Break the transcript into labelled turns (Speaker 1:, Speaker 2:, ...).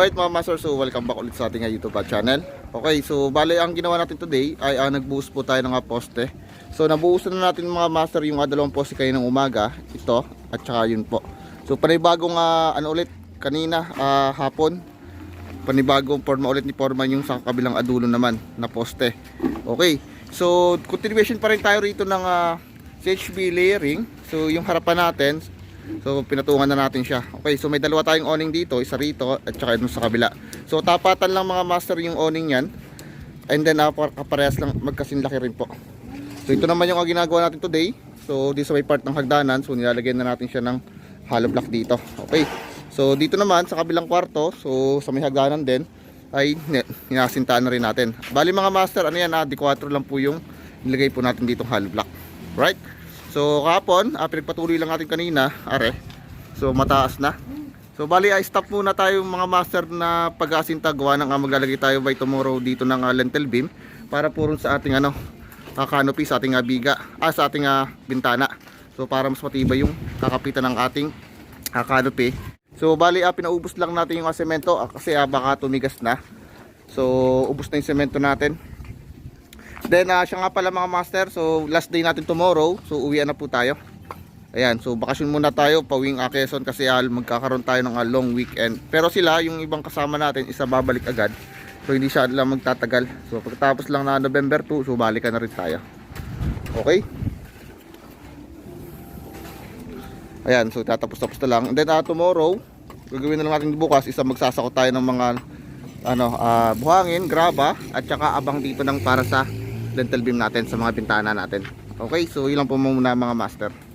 Speaker 1: Alright mga master, so welcome back ulit sa ating uh, YouTube uh, channel. Okay, so bale ang ginawa natin today ay uh, nagbuhos po tayo ng poste. So nabuhos na natin mga master yung uh, dalawang poste ng umaga, ito at saka yun po. So panibagong uh, ano ulit kanina uh, hapon, panibagong forma ulit ni Foreman yung sa kabilang adulo naman na poste. Okay, so continuation pa rin tayo rito ng uh, CHB layering. So yung harapan natin, So pinatungan na natin siya. Okay, so may dalawa tayong awning dito, isa rito at saka dun sa kabila. So tapatan lang mga master yung awning yan. And then uh, kaparehas lang magkasinlaki rin po. So ito naman yung ginagawa natin today. So dito sa may part ng hagdanan, so nilalagyan na natin siya ng hollow block dito. Okay. So dito naman sa kabilang kwarto, so sa may hagdanan din ay hinasintaan na rin natin. Bali mga master, ano yan, ah, D4 lang po yung nilagay po natin dito hollow block. Right? So kahapon, ah, pinagpatuloy lang natin kanina, are. So mataas na. So bali ay stop muna tayo mga master na pag-aasinta gawa ng ah, maglalagay tayo by tomorrow dito ng ah, lentil beam para puro sa ating ano ah, canopy sa ating ah, biga, ah, sa ating ah, bintana. So para mas matibay yung kakapitan ng ating ah, canopy. So bali ah, pinaubos lang natin yung ah, semento ah, kasi ah, baka tumigas na. So ubos na yung semento natin. Then uh, siya nga pala mga master, so last day natin tomorrow, so uwian na po tayo. Ayan, so bakasyon muna tayo, pawing uh, Quezon kasi uh, magkakaroon tayo ng uh, long weekend. Pero sila, yung ibang kasama natin, isa babalik agad. So hindi siya lang magtatagal. So pagkatapos lang na November 2, so balikan na rin tayo. Okay? Ayan, so tatapos-tapos na lang. And then uh, tomorrow, gagawin na lang natin bukas, isa magsasako tayo ng mga ano, uh, buhangin, graba, at saka abang dito ng para sa dental beam natin sa mga bintana natin. Okay, so yun po muna mga master.